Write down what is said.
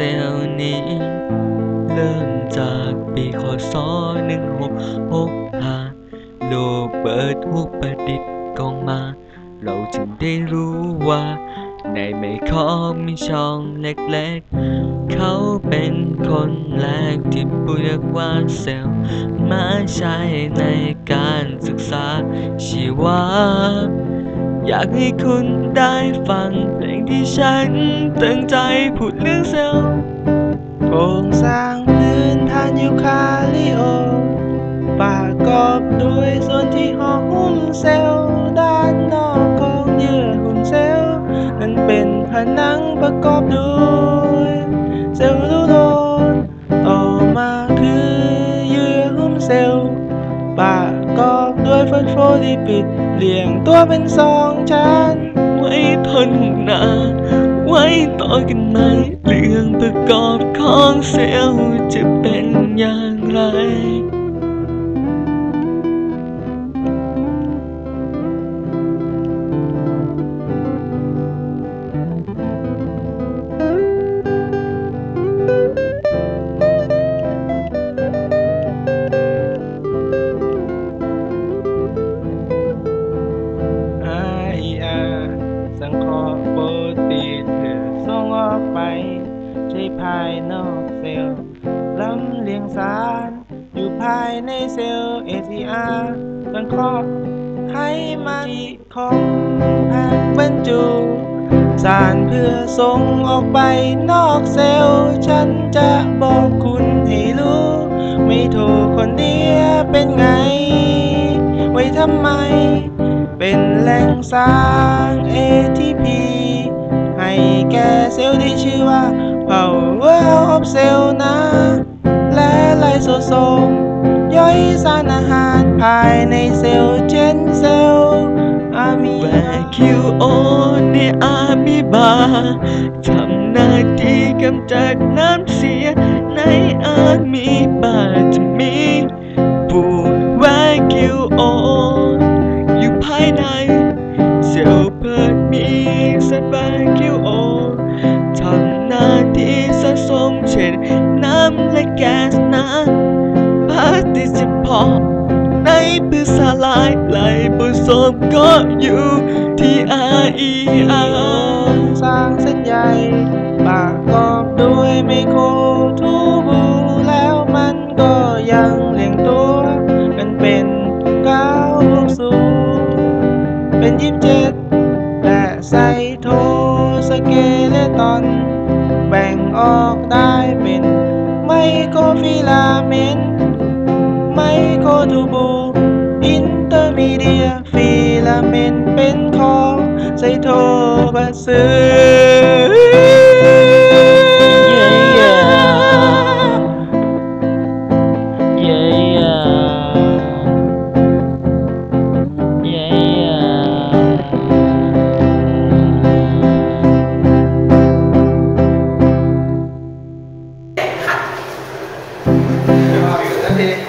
เซลนี้ เริ่มจากปีคศ1665โลกเปิดหุกประดิษฐ์กองมา เราจึงได้รู้ว่า ในไมคอมีช่องเล็กๆ เขาเป็นคนแรกที่พูกว่าเซลมาใช้ในการศึกษาชีวะ อยากให้คุณได้ฟังเพลง ที่ฉันตั้งใจพูดเรื่องเซลล์โครงสร้างพื้นฐานยูคาลิโอประกอบด้วยส่วนที่ห่อหุ้มเซลล์ด้านนอกของเยื่อหุ้มเซลล์นั้นเป็นผนังประกอบด้วยเซลลูโลสต่อมาคือเยื่อหุ้มเซลล์ประกอบด้วยฟอสโฟลิปิดเรียงตัวเป็นสองชั้น ไว้ทนหนาไว้ต่อกันไหมเรื่องประกอบของเซลล์จะเป็นอย่างไร ภายนอกเซลล์ลำเลียงสาร อยู่ภายในเซลล์ ACR สังเคราะห์ไขมันที่ของแพ็คบรรจุ สารเพื่อส่งออกไปนอกเซลล์ ฉันจะบอกคุณให้รู้ ไม่ถูกคนเดียวเป็นไง ไว้ทำไม เป็นแหล่งสร้าง Power of Cell นะ และไลโซโซม ย่อยสารอาหารภายในเซลล์เช่นเซลล์อะมีแวคิวโอในอาบิบาทำหน้าที่กำจัดน้ำเสียในอามีบาจะมีปูแวคิวโอ เช่นน้ำและแก๊สน้ำปฏิสิพอในพืชสลายไหลผสมก็อยู่ที่ RER สร้างเส้นใยประกอบด้วยไมโครทูบูแล้วมันก็ยังเรียงตัวกันเป็นเก้าลูกสูงเป็นยีบเจ็ดและไซโทสเกเลตอน แบ่งออกได้ ไมโครฟิลาเมนต์ไมโครทูบูอินเตอร์มีเดียฟิลาเมนต์เป็นของไซโทบาซึ で